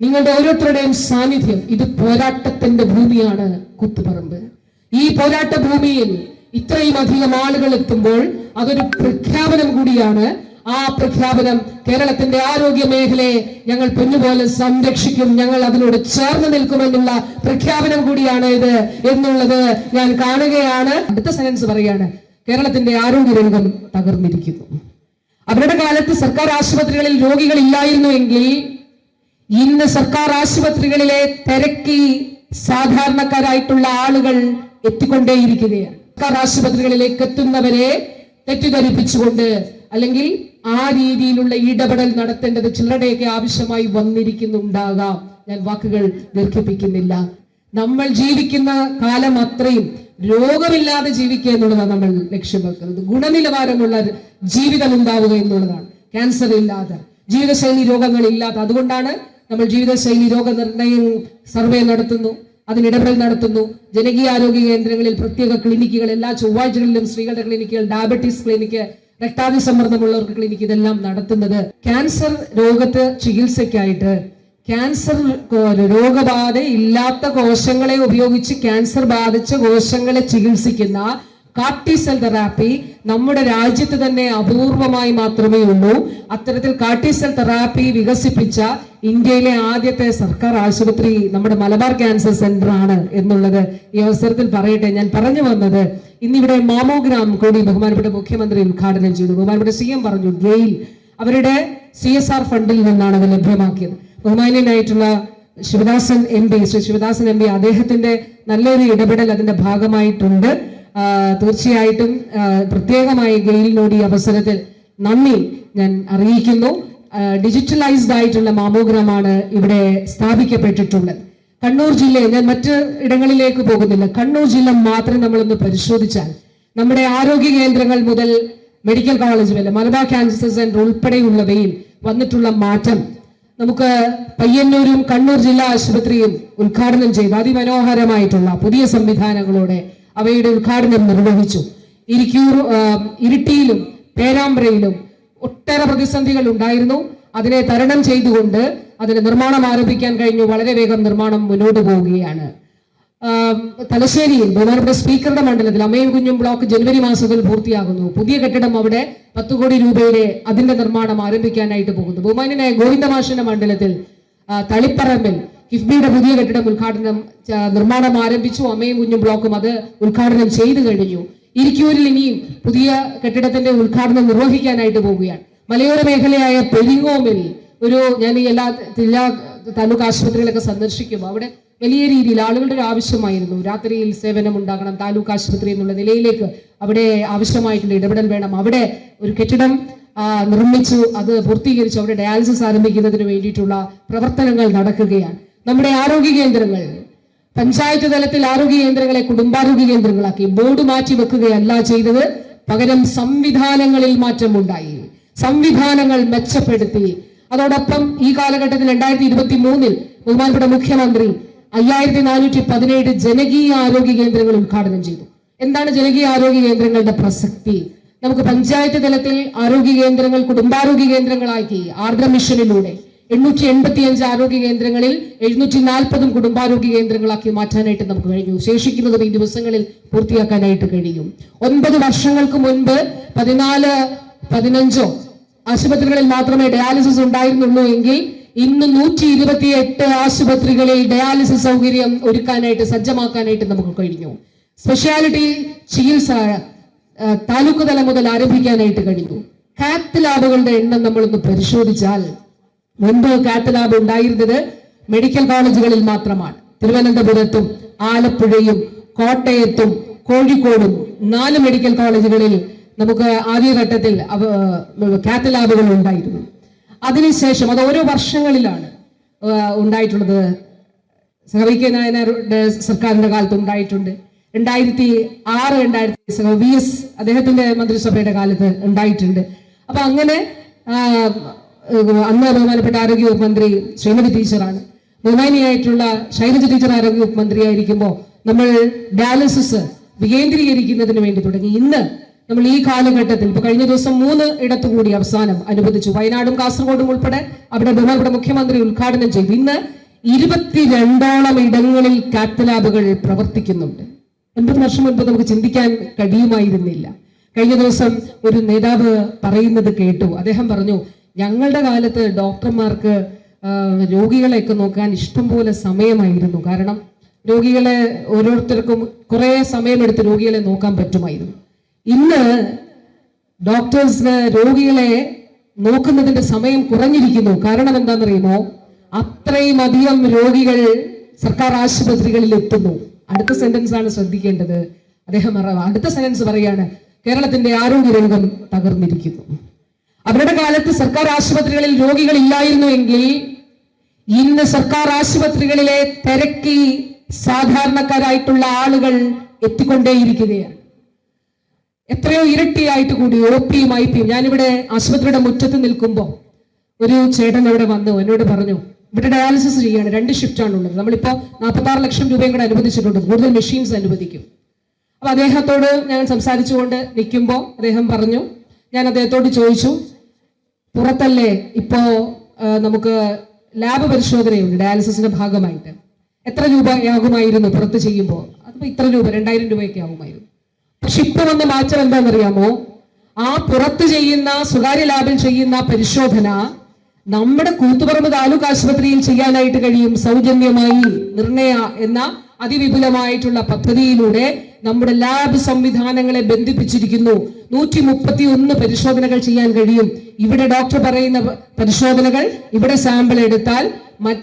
നിങ്ങളുടെ ഓരോരുത്തരുടെയും സാന്നിധ്യം ഇത് പോരാട്ടത്തിന്റെ ഭൂമിയാണ് കുത്തുപറമ്പ്. ഈ പോരാട്ട ഭൂമിയിൽ ഇത്രയും അധികം ആളുകൾ എത്തുമ്പോൾ അതൊരു പ്രഖ്യാപനം കൂടിയാണ്. ആ പ്രഖ്യാപനം കേരളത്തിന്റെ ആരോഗ്യ മേഖലയെ ഞങ്ങൾ പൊന്നുപോലെ സംരക്ഷിക്കും ഞങ്ങൾ അതിനോട് ചേർന്ന് നിൽക്കുമെന്നുള്ള പ്രഖ്യാപനം കൂടിയാണ് ഇത് എന്നുള്ളത് ഞാൻ കാണുകയാണ്. അടുത്ത സെൻസ് പറയാണ് കേരളത്തിന്റെ ആരോഗ്യരംഗം തകർന്നിരിക്കുന്നു. അവരുടെ കാലത്ത് സർക്കാർ ആശുപത്രികളിൽ രോഗികൾ ഇല്ലായിരുന്നുവെങ്കിൽ ഇന്ന് സർക്കാർ ആശുപത്രികളിലെ തിരക്കി സാധാരണക്കാരായിട്ടുള്ള ആളുകൾ എത്തിക്കൊണ്ടേയിരിക്കുകയാണ്. സർക്കാർ ആശുപത്രികളിലേക്ക് എത്തുന്നവരെ തെറ്റിദ്ധരിപ്പിച്ചുകൊണ്ട് അല്ലെങ്കിൽ ആ രീതിയിലുള്ള ഇടപെടൽ നടത്തേണ്ടത് ചിലരുടെയൊക്കെ ആവശ്യമായി വന്നിരിക്കുന്നുണ്ടാകാം. ഞാൻ വാക്കുകൾ ദീർഘിപ്പിക്കുന്നില്ല. നമ്മൾ ജീവിക്കുന്ന കാലം അത്രയും രോഗമില്ലാതെ ജീവിക്കുക എന്നുള്ളതാണ് നമ്മൾ ലക്ഷ്യം വെക്കുന്നത് ഗുണനിലവാരമുള്ള ജീവിതം ഉണ്ടാവുക എന്നുള്ളതാണ്. ക്യാൻസർ ഇല്ലാതെ ജീവിതശൈലി രോഗങ്ങൾ ഇല്ലാതെ അതുകൊണ്ടാണ് നമ്മൾ ജീവിതശൈലി രോഗനിർണയം സർവേ നടത്തുന്നു അതിനിടപെടൽ നടത്തുന്നു. ജനകീയ ആരോഗ്യ കേന്ദ്രങ്ങളിൽ പ്രത്യേക ക്ലിനിക്കുകൾ എല്ലാ ചൊവ്വാഴ്ചകളിലും സ്ത്രീകളുടെ ക്ലിനിക്കുകൾ ഡയബറ്റീസ് ക്ലിനിക്ക് രക്താതിസമ്മർദ്ദമുള്ളവർക്ക് ക്ലിനിക്ക് ഇതെല്ലാം നടത്തുന്നത്. ക്യാൻസർ രോഗത്തെ ചികിത്സയ്ക്കായിട്ട് ക്യാൻസർ രോഗബാധ ഇല്ലാത്ത കോശങ്ങളെ ഉപയോഗിച്ച് ക്യാൻസർ ബാധിച്ച കോശങ്ങളെ ചികിത്സിക്കുന്ന കാർട്ടിസെൽ തെറാപ്പി നമ്മുടെ രാജ്യത്ത് തന്നെ അപൂർവമായി മാത്രമേ ഉള്ളൂ. അത്തരത്തിൽ കാർട്ടിസൽ തെറാപ്പി വികസിപ്പിച്ച ഇന്ത്യയിലെ ആദ്യത്തെ സർക്കാർ ആശുപത്രി നമ്മുടെ മലബാർ ക്യാൻസർ സെന്റർ ആണ് എന്നുള്ളത് ഈ അവസരത്തിൽ പറയട്ടെ. ഞാൻ പറഞ്ഞു വന്നത് ഇന്നിവിടെ മാമോഗ്രാം കൂടി ബഹുമാനപ്പെട്ട മുഖ്യമന്ത്രി ഉദ്ഘാടനം ചെയ്തു. ബഹുമാനപ്പെട്ട സി എം പറഞ്ഞു ഗെയിൽ അവരുടെ സി എസ് ആർ ഫണ്ടിൽ നിന്നാണ് അത് ലഭ്യമാക്കിയത്. ബഹുമാനീയനായിട്ടുള്ള Sivadasan M P Shri Sivadasan M P അദ്ദേഹത്തിന്റെ നല്ലൊരു ഇടപെടൽ അതിന്റെ ഭാഗമായിട്ടുണ്ട്. തീർച്ചയായിട്ടും പ്രത്യേകമായി ഗെയിലിനോട് ഈ അവസരത്തിൽ നന്ദി ഞാൻ അറിയിക്കുന്നു. ഡിജിറ്റലൈസ്ഡ് ആയിട്ടുള്ള മാമോഗ്രാമാണ് ഇവിടെ സ്ഥാപിക്കപ്പെട്ടിട്ടുള്ളത്. കണ്ണൂർ ജില്ലയെ ഞാൻ മറ്റ് ഇടങ്ങളിലേക്ക് പോകുന്നില്ല. കണ്ണൂർ ജില്ല മാത്രം നമ്മളൊന്ന് പരിശോധിച്ചാൽ നമ്മുടെ ആരോഗ്യ കേന്ദ്രങ്ങൾ മുതൽ മെഡിക്കൽ കോളേജ് വരെ മലബാർ ക്യാൻസർ സെന്റർ ഉൾപ്പെടെയുള്ളവയിൽ വന്നിട്ടുള്ള മാറ്റം നമുക്ക് പയ്യന്നൂരും കണ്ണൂർ ജില്ലാ ആശുപത്രിയും ഉദ്ഘാടനം ചെയ്ത്. അതിമനോഹരമായിട്ടുള്ള പുതിയ സംവിധാനങ്ങളോടെ അവയുടെ ഉദ്ഘാടനം നിർവഹിച്ചു. ഇരിക്കൂർ ഇരിട്ടിയിലും പേരാമ്പ്രയിലും ഒട്ടേറെ പ്രതിസന്ധികൾ ഉണ്ടായിരുന്നു. അതിനെ തരണം ചെയ്തുകൊണ്ട് അതിന് നിർമ്മാണം ആരംഭിക്കാൻ കഴിഞ്ഞു. വളരെ വേഗം നിർമ്മാണം മുന്നോട്ട് പോവുകയാണ്. തലശ്ശേരിയിൽ ബഹുമാനപ്പെട്ട സ്പീക്കറുടെ മണ്ഡലത്തിൽ അമ്മയും കുഞ്ഞും ബ്ലോക്ക് ജനുവരി മാസത്തിൽ പൂർത്തിയാകുന്നു. പുതിയ കെട്ടിടം അവിടെ പത്ത് കോടി രൂപയുടെ അതിന്റെ നിർമ്മാണം ആരംഭിക്കാനായിട്ട് പോകുന്നു. ബഹുമാനായ ഗോവിന്ദമാഷിന്റെ മണ്ഡലത്തിൽ തളിപ്പറമ്പിൽ കിഫ്ബിയുടെ പുതിയ കെട്ടിടം ഉദ്ഘാടനം നിർമ്മാണം ആരംഭിച്ചു. അമ്മയും കുഞ്ഞും ബ്ലോക്കും അത് ഉദ്ഘാടനം ചെയ്തു കഴിഞ്ഞു. ഇരിക്കൂരിൽ ഇനിയും പുതിയ കെട്ടിടത്തിന്റെ ഉദ്ഘാടനം നിർവഹിക്കാനായിട്ട് പോവുകയാണ്. മലയോര മേഖലയായ പെരിങ്ങോമിൽ ഒരു ഞാൻ എല്ലാ ജില്ലാ താലൂക്ക് ആശുപത്രികളൊക്കെ സന്ദർശിക്കും. അവിടെ വലിയ രീതിയിൽ ആളുകളുടെ ഒരു ആവശ്യമായിരുന്നു. രാത്രിയിൽ സേവനം ഉണ്ടാകണം താലൂക്ക് ആശുപത്രി എന്നുള്ള നിലയിലേക്ക് അവിടെ ആവശ്യമായിട്ടുള്ള ഇടപെടൽ വേണം. അവിടെ ഒരു കെട്ടിടം നിർമ്മിച്ചു. അത് പൂർത്തീകരിച്ചു. അവിടെ ഡയാലിസിസ് ആരംഭിക്കുന്നതിന് വേണ്ടിയിട്ടുള്ള പ്രവർത്തനങ്ങൾ നടക്കുകയാണ്. നമ്മുടെ ആരോഗ്യ കേന്ദ്രങ്ങൾ പഞ്ചായത്ത് തലത്തിൽ ആരോഗ്യ കേന്ദ്രങ്ങളെ കുടുംബാരോഗ്യ കേന്ദ്രങ്ങളാക്കി ബോർഡ് മാറ്റി വെക്കുകയല്ല ചെയ്തത്. പകരം സംവിധാനങ്ങളിൽ മാറ്റമുണ്ടായി. സംവിധാനങ്ങൾ മെച്ചപ്പെടുത്തി. അതോടൊപ്പം ഈ കാലഘട്ടത്തിൽ രണ്ടായിരത്തി ഇരുപത്തി മൂന്നിൽ ബഹുമാനപ്പെട്ട മുഖ്യമന്ത്രി അയ്യായിരത്തി നാനൂറ്റി പതിനേഴ് ജനകീയ ആരോഗ്യ കേന്ദ്രങ്ങൾ ഉദ്ഘാടനം ചെയ്തു. എന്താണ് ജനകീയ ആരോഗ്യ കേന്ദ്രങ്ങളുടെ പ്രസക്തി? നമുക്ക് പഞ്ചായത്ത് തലത്തിൽ ആരോഗ്യ കേന്ദ്രങ്ങൾ കുടുംബാരോഗ്യ കേന്ദ്രങ്ങളാക്കി ആർദ്ര മിഷനിലൂടെ എണ്ണൂറ്റി എൺപത്തി അഞ്ച് ആരോഗ്യ കേന്ദ്രങ്ങളിൽ എഴുന്നൂറ്റി നാൽപ്പതും കുടുംബാരോഗ്യ കേന്ദ്രങ്ങളാക്കി മാറ്റാനായിട്ട് നമുക്ക് കഴിഞ്ഞു. ശേഷിക്കുന്നതും ഈ ദിവസങ്ങളിൽ പൂർത്തിയാക്കാനായിട്ട് കഴിയും. ഒൻപത് വർഷങ്ങൾക്ക് മുൻപ് പതിനാല് പതിനഞ്ചോ ആശുപത്രികളിൽ മാത്രമേ ഡയാലിസിസ് ഉണ്ടായിരുന്നുള്ളൂ എങ്കിൽ ഇന്ന് നൂറ്റി ഇരുപത്തി എട്ട് ആശുപത്രികളിൽ ഡയാലിസിസ് സൗകര്യം ഒരുക്കാനായിട്ട് സജ്ജമാക്കാനായിട്ട് നമുക്ക് കഴിഞ്ഞു. സ്പെഷ്യാലിറ്റി ചികിത്സ താലൂക്ക് തലം മുതൽ ആരംഭിക്കാനായിട്ട് കഴിഞ്ഞു. കാത്ത് ലാബുകളുടെ എണ്ണം നമ്മളൊന്ന് പരിശോധിച്ചാൽ മുൻപ് കാത്ത് ലാബ് ഉണ്ടായിരുന്നത് മെഡിക്കൽ കോളേജുകളിൽ മാത്രമാണ്. തിരുവനന്തപുരത്തും ആലപ്പുഴയും കോട്ടയത്തും കോഴിക്കോടും നാല് മെഡിക്കൽ കോളേജുകളിൽ നമുക്ക് ആദ്യഘട്ടത്തിൽ കാത്ത് ലാബുകൾ ഉണ്ടായിരുന്നു. അതിനുശേഷം അത് ഓരോ വർഷങ്ങളിലാണ് ഉണ്ടായിട്ടുള്ളത്. സഹവി കെ നായനാരുടെ സർക്കാരിന്റെ കാലത്ത് ഉണ്ടായിട്ടുണ്ട്. രണ്ടായിരത്തി ആറ് രണ്ടായിരത്തി വി എസ് അദ്ദേഹത്തിന്റെ മന്ത്രിസഭയുടെ കാലത്ത് ഉണ്ടായിട്ടുണ്ട്. അപ്പൊ അങ്ങനെ അന്ന് ബഹുമാനപ്പെട്ട ആരോഗ്യവകുപ്പ് മന്ത്രി ശ്രീമതി ടീച്ചറാണ്. ബഹുമാനിയായിട്ടുള്ള ശൈലജ ടീച്ചർ ആരോഗ്യവകുപ്പ് മന്ത്രിയായിരിക്കുമ്പോൾ നമ്മൾ ഡയാലിസിസ് വികേന്ദ്രീകരിക്കുന്നതിന് വേണ്ടി തുടങ്ങി. ഇന്ന് നമ്മൾ ഈ കാലഘട്ടത്തിൽ ഇപ്പൊ കഴിഞ്ഞ ദിവസം മൂന്ന് ഇടത്തു കൂടി അവസാനം അനുവദിച്ചു. വയനാടും കാസർഗോഡും ഉൾപ്പെടെ അവിടെ ബഹുമാനപ്പെട്ട മുഖ്യമന്ത്രി ഉദ്ഘാടനം ചെയ്തു. ഇന്ന് ഇരുപത്തിരണ്ടോളം ഇടങ്ങളിൽ കാത്ത് ലാബുകൾ പ്രവർത്തിക്കുന്നുണ്ട്. ഒൻപത് വർഷം മുൻപ് നമുക്ക് ചിന്തിക്കാൻ കഴിയുമായിരുന്നില്ല. കഴിഞ്ഞ ദിവസം ഒരു നേതാവ് പറയുന്നത് കേട്ടു. അദ്ദേഹം പറഞ്ഞു ഞങ്ങളുടെ കാലത്ത് ഡോക്ടർമാർക്ക് രോഗികളെയൊക്കെ നോക്കാൻ ഇഷ്ടംപോലെ സമയമായിരുന്നു. കാരണം രോഗികളെ ഓരോരുത്തർക്കും കുറേ സമയമെടുത്ത് രോഗികളെ നോക്കാൻ പറ്റുമായിരുന്നു. ഇന്ന് ഡോക്ടേഴ്സിന് രോഗികളെ നോക്കുന്നതിന്റെ സമയം കുറഞ്ഞിരിക്കുന്നു. കാരണം എന്താണെന്നറിയുമോ? അത്രയും അധികം രോഗികൾ സർക്കാർ ആശുപത്രികളിൽ എത്തുന്നു. അടുത്ത സെന്റൻസ് ആണ് ശ്രദ്ധിക്കേണ്ടത്. അദ്ദേഹം അടുത്ത സെന്റൻസ് പറയാണ് കേരളത്തിന്റെ ആരോഗ്യരംഗം തകർന്നിരിക്കുന്നു. അവരുടെ കാലത്ത് സർക്കാർ ആശുപത്രികളിൽ രോഗികൾ ഇല്ലായിരുന്നു എങ്കിൽ ഇന്ന് സർക്കാർ ആശുപത്രികളിലെ തിരക്കി സാധാരണക്കാരായിട്ടുള്ള ആളുകൾ എത്തിക്കൊണ്ടേയിരിക്കുകയാണ്. എത്രയോ ഇരട്ടിയായിട്ട് കൂടി ഒ പിയും ഐ പിയും ഞാനിവിടെ ആശുപത്രിയുടെ മുറ്റത്ത് നിൽക്കുമ്പോൾ ഒരു ചേട്ടൻ അവിടെ വന്നു. എന്നോട് പറഞ്ഞു ഇവിടെ ഡയാലിസിസ് ചെയ്യാണ്. രണ്ട് ഷിഫ്റ്റ് ആണ് ഉള്ളത് നമ്മളിപ്പോ നാൽപ്പത്തി ആറ് ലക്ഷം രൂപയും കൂടെ അനുവദിച്ചിട്ടുണ്ട്. കൂടുതൽ മെഷീൻസ് അനുവദിക്കും. അപ്പൊ അദ്ദേഹത്തോട് ഞാൻ സംസാരിച്ചുകൊണ്ട് നിൽക്കുമ്പോൾ അദ്ദേഹം പറഞ്ഞു ഞാൻ അദ്ദേഹത്തോട് ചോദിച്ചു പുറത്തല്ലേ ഇപ്പോ നമുക്ക് ലാബ് പരിശോധനയുണ്ട് ഡയാലിസിസിന്റെ ഭാഗമായിട്ട്. എത്ര രൂപയാകുമായിരുന്നു പുറത്ത് ചെയ്യുമ്പോൾ? അതിപ്പോ ഇത്ര രൂപ രണ്ടായിരം രൂപയൊക്കെ ആകുമായിരുന്നു. പക്ഷെ ഇപ്പൊ വന്ന മാറ്റം എന്താണെന്നറിയാമോ? ആ പുറത്ത് ചെയ്യുന്ന സ്വകാര്യ ലാബിൽ ചെയ്യുന്ന പരിശോധന നമ്മുടെ കൂത്തുപറമ്പ് താലൂക്ക് ആശുപത്രിയിൽ ചെയ്യാനായിട്ട് കഴിയും സൗജന്യമായി നിർണയ എന്ന അതിവിപുലമായിട്ടുള്ള പദ്ധതിയിലൂടെ നമ്മുടെ ലാബ് സംവിധാനങ്ങളെ ബന്ധിപ്പിച്ചിരിക്കുന്നു. നൂറ്റി മുപ്പത്തി ഒന്ന് പരിശോധനകൾ ചെയ്യാൻ കഴിയും. ഇവിടെ ഡോക്ടർ പറയുന്ന പരിശോധനകൾ ഇവിടെ സാമ്പിൾ എടുത്താൽ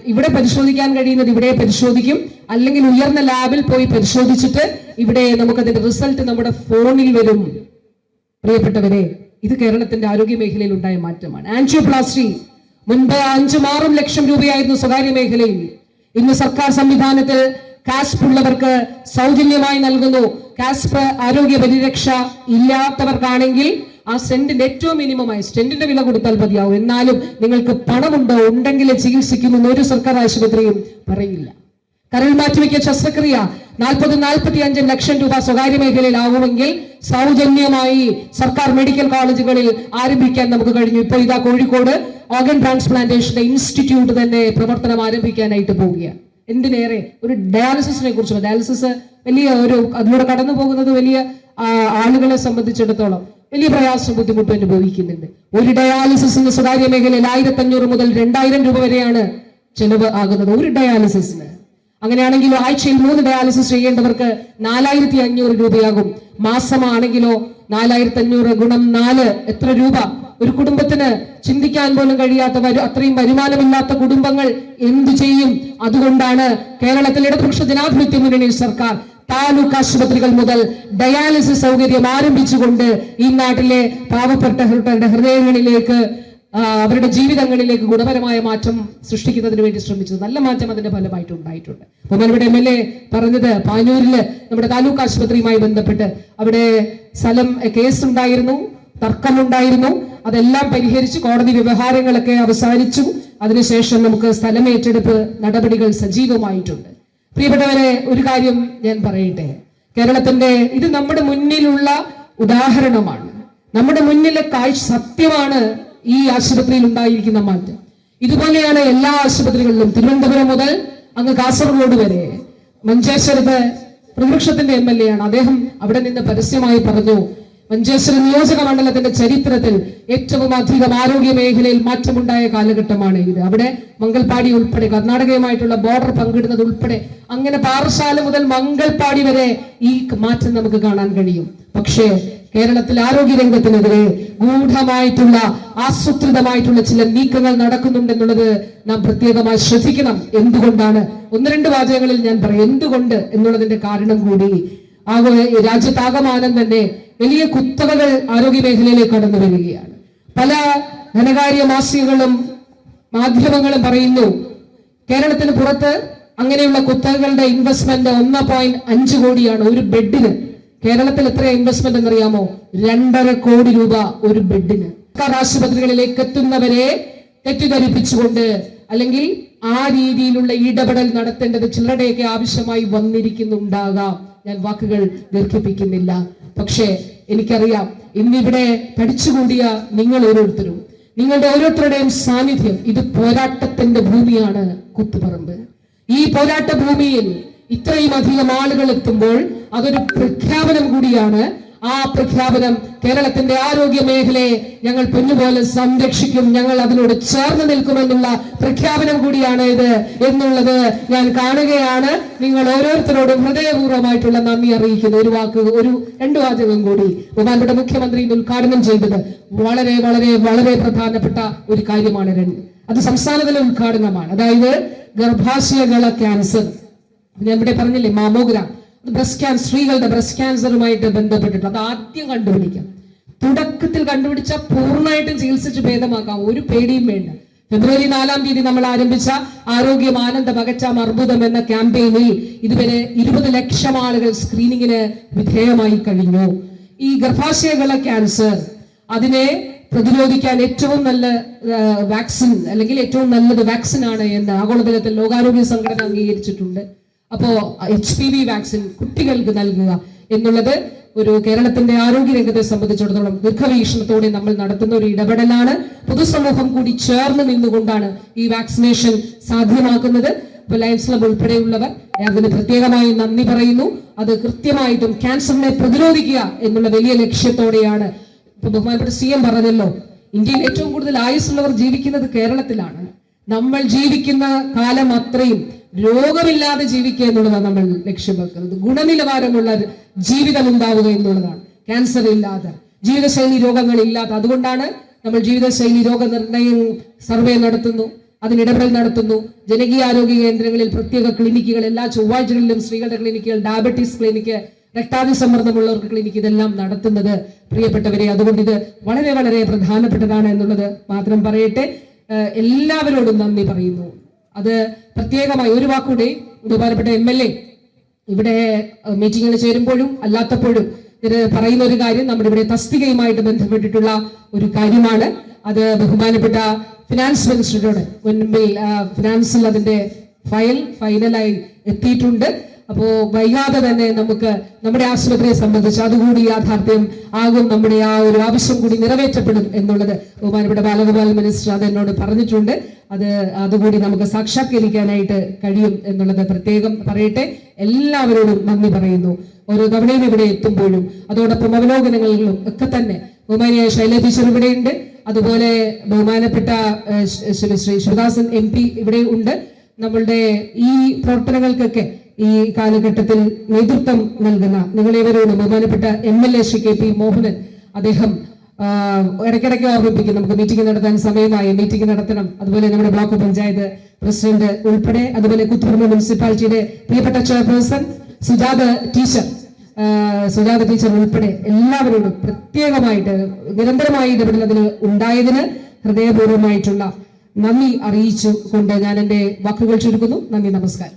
ഇവിടെ പരിശോധിക്കാൻ കഴിയുന്നത് ഇവിടെ പരിശോധിക്കും. അല്ലെങ്കിൽ ഉയർന്ന ലാബിൽ പോയി പരിശോധിച്ചിട്ട് ഇവിടെ നമുക്കതിന്റെ റിസൾട്ട് നമ്മുടെ ഫോണിൽ വരും. പ്രിയപ്പെട്ടവരെ ഇത് കേരളത്തിന്റെ ആരോഗ്യ മേഖലയിൽ ഉണ്ടായ മാറ്റമാണ്. ആൻജിയോപ്ലാസ്റ്റി മുൻപ് അഞ്ചും ആറും ലക്ഷം രൂപയായിരുന്നു സ്വകാര്യ മേഖലയിൽ. ഇന്ന് സർക്കാർ സംവിധാനത്തിൽ കാസ്പ് ഉള്ളവർക്ക് സൗജന്യമായി നൽകുന്നു. കാസ്പ് ആരോഗ്യ പരിരക്ഷ ഇല്ലാത്തവർക്കാണെങ്കിൽ ആ സെന്റിന്റെ ഏറ്റവും മിനിമമായി സ്റ്റെന്റിന്റെ വില കൊടുത്താൽ മതിയാവും. എന്നാലും നിങ്ങൾക്ക് പണമുണ്ടോ? ഉണ്ടെങ്കിൽ ചികിത്സിക്കുമെന്ന് ഒരു സർക്കാർ ആശുപത്രിയും പറയില്ല. കരൾ മാറ്റിവെക്കിയ ശസ്ത്രക്രിയ നാൽപ്പത് നാൽപ്പത്തി അഞ്ച് ലക്ഷം രൂപ സ്വകാര്യ മേഖലയിലാവുമെങ്കിൽ സൗജന്യമായി സർക്കാർ മെഡിക്കൽ കോളേജുകളിൽ ആരംഭിക്കാൻ നമുക്ക് കഴിഞ്ഞു. ഇപ്പോൾ ഇതാ കോഴിക്കോട് ഓർഗൻ ട്രാൻസ്പ്ലാന്റേഷന്റെ ഇൻസ്റ്റിറ്റ്യൂട്ട് തന്നെ പ്രവർത്തനം ആരംഭിക്കാനായിട്ട് പോവുകയാണ്. എന്തിനേറെ ഒരു ഡയാലിസിസിനെ കുറിച്ച് ഡയാലിസിസ് വലിയ ഒരു അതിലൂടെ കടന്നു പോകുന്നത് വലിയ ആളുകളെ സംബന്ധിച്ചിടത്തോളം വലിയ പ്രയാസം ബുദ്ധിമുട്ട് അനുഭവിക്കുന്നുണ്ട്. ഒരു ഡയാലിസിസിന് സ്വകാര്യ മേഖലയിൽ ആയിരത്തി അഞ്ഞൂറ് മുതൽ രണ്ടായിരം രൂപ വരെയാണ് ചെലവ് ആകുന്നത് ഒരു ഡയാലിസിസിന്. അങ്ങനെയാണെങ്കിലോ ആഴ്ചയിൽ മൂന്ന് ഡയാലിസിസ് ചെയ്യേണ്ടവർക്ക് നാലായിരത്തി അഞ്ഞൂറ് രൂപയാകും. മാസമാണെങ്കിലോ നാലായിരത്തി അഞ്ഞൂറ് ഗുണം നാല് എത്ര രൂപ? ഒരു കുടുംബത്തിന് ചിന്തിക്കാൻ പോലും കഴിയാത്ത അത്രയും വരുമാനമില്ലാത്ത കുടുംബങ്ങൾ എന്തു ചെയ്യും? അതുകൊണ്ടാണ് കേരളത്തിൽ ഇടതുപക്ഷ ജനാധിപത്യ മുന്നണി സർക്കാർ താലൂക്ക് ആശുപത്രികൾ മുതൽ ഡയാലിസിസ് സൗകര്യം ആരംഭിച്ചുകൊണ്ട് ഈ നാട്ടിലെ പാവപ്പെട്ടവരുടെ ഹൃദയങ്ങളിലേക്ക് അവരുടെ ജീവിതങ്ങളിലേക്ക് ഗുണപരമായ മാറ്റം സൃഷ്ടിക്കുന്നതിന് വേണ്ടി ശ്രമിച്ചത്. നല്ല മാറ്റം അതിന്റെ ഫലമായിട്ട് ഉണ്ടായിട്ടുണ്ട്. ഇവിടെ എം എൽ എ പറഞ്ഞത് പാനൂരിൽ നമ്മുടെ താലൂക്ക് ആശുപത്രിയുമായി ബന്ധപ്പെട്ട് അവിടെ സ്ഥലം കേസ് ഉണ്ടായിരുന്നു തർക്കമുണ്ടായിരുന്നു. അതെല്ലാം പരിഹരിച്ച് കോടതി വ്യവഹാരങ്ങളൊക്കെ അവസാനിച്ചു. അതിനുശേഷം നമുക്ക് സ്ഥലമേറ്റെടുപ്പ് നടപടികൾ സജീവമായിട്ടുണ്ട്. പ്രിയപ്പെട്ടവരെ ഒരു കാര്യം ഞാൻ പറയട്ടെ. കേരളത്തിന്റെ ഇത് നമ്മുടെ മുന്നിലുള്ള ഉദാഹരണമാണ്. നമ്മുടെ മുന്നിലെ കാഴ്ച സത്യമാണ് ഈ ആശുപത്രിയിൽ ഉണ്ടായിരിക്കുന്ന മാറ്റം. ഇതുപോലെയാണ് എല്ലാ ആശുപത്രികളിലും. തിരുവനന്തപുരം മുതൽ അങ്ങ് കാസർഗോഡ് വരെ. മഞ്ചേശ്വരത്ത് പ്രതിപക്ഷത്തിന്റെ എം എൽ എ ആണ്. അദ്ദേഹം അവിടെ നിന്ന് പരസ്യമായി പറഞ്ഞു മഞ്ചേശ്വര നിയോജക മണ്ഡലത്തിന്റെ ചരിത്രത്തിൽ ഏറ്റവും അധികം ആരോഗ്യ മേഖലയിൽ മാറ്റമുണ്ടായ കാലഘട്ടമാണ് ഇത്. അവിടെ മംഗൽപാടി ഉൾപ്പെടെ കർണാടകയുമായിട്ടുള്ള ബോർഡർ പങ്കിടുന്നത് ഉൾപ്പെടെ അങ്ങനെ പാറശാല മുതൽ മംഗൽപാടി വരെ ഈ മാറ്റം നമുക്ക് കാണാൻ കഴിയും. പക്ഷേ കേരളത്തിൽ ആരോഗ്യ രംഗത്തിനെതിരെ ഗൂഢമായിട്ടുള്ള ആസൂത്രിതമായിട്ടുള്ള ചില നീക്കങ്ങൾ നടക്കുന്നുണ്ടെന്നുള്ളത് നാം പ്രത്യേകമായി ശ്രദ്ധിക്കണം. എന്തുകൊണ്ടാണ്? ഒന്ന് രണ്ട് വാചകങ്ങളിൽ ഞാൻ പറയും. എന്തുകൊണ്ട് എന്നുള്ളതിന്റെ കാരണം കൂടി രാജ്യത്താകമാനം തന്നെ വലിയ കുത്തകകൾ ആരോഗ്യ മേഖലയിലേക്ക് കടന്നു വരികയാണ്. പല ധനകാര്യ മാസികകളും മാധ്യമങ്ങളും പറയുന്നു കേരളത്തിന് പുറത്ത് അങ്ങനെയുള്ള കുത്തകകളുടെ ഇൻവെസ്റ്റ്മെന്റ് ഒന്ന് പോയിന്റ് അഞ്ച് കോടിയാണ് ഒരു ബെഡിന്. കേരളത്തിൽ എത്ര ഇൻവെസ്റ്റ്മെന്റ് എന്നറിയാമോ? രണ്ടര കോടി രൂപ ഒരു ബെഡിന്. സർക്കാർ ആശുപത്രികളിലേക്ക് എത്തുന്നവരെ തെറ്റിദ്ധരിപ്പിച്ചുകൊണ്ട് അല്ലെങ്കിൽ ആ രീതിയിലുള്ള ഇടപെടൽ നടത്തേണ്ടത് ചിലരുടെയൊക്കെ ആവശ്യമായി വന്നിരിക്കുന്നുണ്ടാകാം. ഞാൻ വാക്കുകൾ ദീർഘിപ്പിക്കുന്നില്ല. പക്ഷേ എനിക്കറിയാം ഇന്നിവിടെ പഠിച്ചുകൂടിയ നിങ്ങൾ ഓരോരുത്തരും നിങ്ങളുടെ ഓരോരുത്തരുടെയും സാന്നിധ്യം ഇത് പോരാട്ടത്തിന്റെ ഭൂമിയാണ് കുത്തുപറമ്പ്. ഈ പോരാട്ട ഭൂമിയിൽ ഇത്രയും അധികം ആളുകൾ എത്തുമ്പോൾ അതൊരു പ്രഖ്യാപനം കൂടിയാണ് ആ പ്രഖ്യാപനം കേരളത്തിന്റെ ആരോഗ്യ മേഖലയെ ഞങ്ങൾ പൊന്നുപോലെ സംരക്ഷിക്കും. ഞങ്ങൾ അതിനോട് ചേർന്ന് നിൽക്കുമെന്നുള്ള പ്രഖ്യാപനം കൂടിയാണ് ഇത് എന്നുള്ളത് ഞാൻ കാണുകയാണ്. നിങ്ങൾ ഓരോരുത്തരോടും ഹൃദയപൂർവമായിട്ടുള്ള നന്ദി അറിയിക്കുന്നു. ഒരു വാക്ക് ഒരു രണ്ടു വാചകം കൂടി ബഹുമാനപ്പെട്ട മുഖ്യമന്ത്രി ഇത് ഉദ്ഘാടനം ചെയ്തത് വളരെ വളരെ വളരെ പ്രധാനപ്പെട്ട ഒരു കാര്യമാണ്. രണ്ട് അത് സംസ്ഥാനതല ഉദ്ഘാടനമാണ്. അതായത് ഗർഭാശയകള ക്യാൻസർ. ഞാൻ ഇവിടെ പറഞ്ഞില്ലേ മാമോഗ്രാം. ബ്രസ്റ്റ് ക്യാൻസർ സ്ത്രീകളുടെ ബ്രസ്റ്റ് ക്യാൻസറുമായിട്ട് ബന്ധപ്പെട്ടിട്ട് അത് ആദ്യം കണ്ടുപിടിക്കാം. തുടക്കത്തിൽ കണ്ടുപിടിച്ച പൂർണമായിട്ടും ചികിത്സിച്ച് ഭേദമാക്കാം. ഒരു പേടിയും വേണ്ട. ഫെബ്രുവരി നാലാം തീയതി നമ്മൾ ആരംഭിച്ച ആരോഗ്യം ആനന്ദം അകറ്റാം അർബുദം എന്ന ക്യാമ്പയിനിൽ ഇതുവരെ ഇരുപത് ലക്ഷം ആളുകൾ സ്ക്രീനിങ്ങിന് വിധേയമായി കഴിഞ്ഞു. ഈ ഗർഭാശയകള ക്യാൻസർ അതിനെ പ്രതിരോധിക്കാൻ ഏറ്റവും നല്ല വാക്സിൻ അല്ലെങ്കിൽ ഏറ്റവും നല്ലത് വാക്സിൻ ആണ് എന്ന് ആഗോളതലത്തിൽ ലോകാരോഗ്യ സംഘടന അംഗീകരിച്ചിട്ടുണ്ട്. അപ്പോ എച്ച് പി വി വാക്സിൻ കുട്ടികൾക്ക് നൽകുക എന്നുള്ളത് ഒരു കേരളത്തിന്റെ ആരോഗ്യ രംഗത്തെ സംബന്ധിച്ചിടത്തോളം ദീർഘവീക്ഷണത്തോടെ നമ്മൾ നടത്തുന്ന ഒരു ഇടപെടലാണ്. പൊതുസമൂഹം കൂടി ചേർന്ന് നിന്നുകൊണ്ടാണ് ഈ വാക്സിനേഷൻ സാധ്യമാക്കുന്നത്. ഇപ്പൊ ലയൻസ് ക്ലബ് ഉൾപ്പെടെയുള്ളവർ അതിന് പ്രത്യേകമായി നന്ദി പറയുന്നു. അത് കൃത്യമായിട്ടും ക്യാൻസറിനെ പ്രതിരോധിക്കുക എന്നുള്ള വലിയ ലക്ഷ്യത്തോടെയാണ്. ഇപ്പൊ ബഹുമാനപ്പെട്ട സി എം പറഞ്ഞല്ലോ ഇന്ത്യയിൽ ഏറ്റവും കൂടുതൽ ആയുസ്സുള്ളവർ ജീവിക്കുന്നത് കേരളത്തിലാണ്. നമ്മൾ ജീവിക്കുന്ന കാലം അത്രയും രോഗമില്ലാതെ ജീവിക്കുക എന്നുള്ളതാണ് നമ്മൾ ലക്ഷ്യം വെക്കുന്നത്. ഗുണനിലവാരമുള്ള ജീവിതം ഉണ്ടാവുക എന്നുള്ളതാണ്. ക്യാൻസർ ഇല്ലാതെ ജീവിതശൈലി രോഗങ്ങൾ ഇല്ലാതെ. അതുകൊണ്ടാണ് നമ്മൾ ജീവിതശൈലി രോഗനിർണയം സർവേ നടത്തുന്നു അതിനിടപെടൽ നടത്തുന്നു. ജനകീയ ആരോഗ്യ കേന്ദ്രങ്ങളിൽ പ്രത്യേക ക്ലിനിക്കുകൾ എല്ലാ ചൊവ്വാഴ്ചകളിലും സ്ത്രീകളുടെ ക്ലിനിക്കുകൾ ഡയബറ്റീസ് ക്ലിനിക്ക് രക്താതിസമ്മർദ്ദമുള്ളവർക്ക് ക്ലിനിക്ക് ഇതെല്ലാം നടത്തുന്നത് പ്രിയപ്പെട്ടവരെ. അതുകൊണ്ട് ഇത് വളരെ വളരെ പ്രധാനപ്പെട്ടതാണ് എന്നുള്ളത് മാത്രം പറയട്ടെ. എല്ലാവരോടും നന്ദി പറയുന്നു. അത് പ്രത്യേകമായി ഒരു വാക്കുകൂടി ബഹുമാനപ്പെട്ട എം എൽ എ ഇവിടെ മീറ്റിങ്ങിൽ ചേരുമ്പോഴും അല്ലാത്തപ്പോഴും ഇത് പറയുന്ന ഒരു കാര്യം നമ്മുടെ ഇവിടെ തസ്തികയുമായിട്ട് ബന്ധപ്പെട്ടിട്ടുള്ള ഒരു കാര്യമാണ്. അത് ബഹുമാനപ്പെട്ട ഫിനാൻസ് മിനിസ്റ്ററോട് മുൻപിൽ ഫിനാൻസിൽ അതിന്റെ ഫയൽ ഫൈനലായി എത്തിയിട്ടുണ്ട്. അപ്പോ വൈകാതെ തന്നെ നമുക്ക് നമ്മുടെ ആശുപത്രിയെ സംബന്ധിച്ച് അതുകൂടി യാഥാർത്ഥ്യം ആകും നമ്മുടെ ആ ഒരു ആവശ്യം കൂടി നിറവേറ്റപ്പെടും എന്നുള്ളത് ബഹുമാനപ്പെട്ട ബാലഗോപാൽ മിനിസ്റ്റർ അത് എന്നോട് പറഞ്ഞിട്ടുണ്ട് അത് അതുകൂടി നമുക്ക് സാക്ഷാത്കരിക്കാനായിട്ട് കഴിയും എന്നുള്ളത് പ്രത്യേകം പറയട്ടെ എല്ലാവരോടും നന്ദി പറയുന്നു ഓരോ തവണയും ഇവിടെ എത്തുമ്പോഴും അതോടൊപ്പം അവലോകനങ്ങളിലും ഒക്കെ തന്നെ ബഹുമാനിയായ ശൈല ടീച്ചർ ഇവിടെയുണ്ട് അതുപോലെ ബഹുമാനപ്പെട്ട ശ്രീ ശിവദാസൻ എം പി ഇവിടെ ഉണ്ട് നമ്മളുടെ ഈ പ്രവർത്തനങ്ങൾക്കൊക്കെ ഈ കാലഘട്ടത്തിൽ നേതൃത്വം നൽകുന്ന നിങ്ങളേവരോടും ബഹുമാനപ്പെട്ട M L A Shri K P Mohanan അദ്ദേഹം ഇടയ്ക്കിടയ്ക്ക് ഓർമ്മിപ്പിക്കും. നമുക്ക് മീറ്റിംഗ് നടത്താൻ സമയമായി. മീറ്റിംഗ് നടത്തണം. അതുപോലെ നമ്മുടെ ബ്ലോക്ക് പഞ്ചായത്ത് പ്രസിഡന്റ് ഉൾപ്പെടെ അതുപോലെ കുത്തുപറമ്പ് മുനിസിപ്പാലിറ്റിയുടെ പ്രിയപ്പെട്ട chairperson Sujatha teacher Sujatha teacher ഉൾപ്പെടെ എല്ലാവരോടും പ്രത്യേകമായിട്ട് നിരന്തരമായി ഇടപെടൽ അതിന് ഉണ്ടായതിന് ഹൃദയപൂർവമായിട്ടുള്ള നന്ദി അറിയിച്ചു കൊണ്ട് ഞാൻ എന്റെ വാക്കുകൾ ചുരുക്കുന്നു. നന്ദി നമസ്കാരം.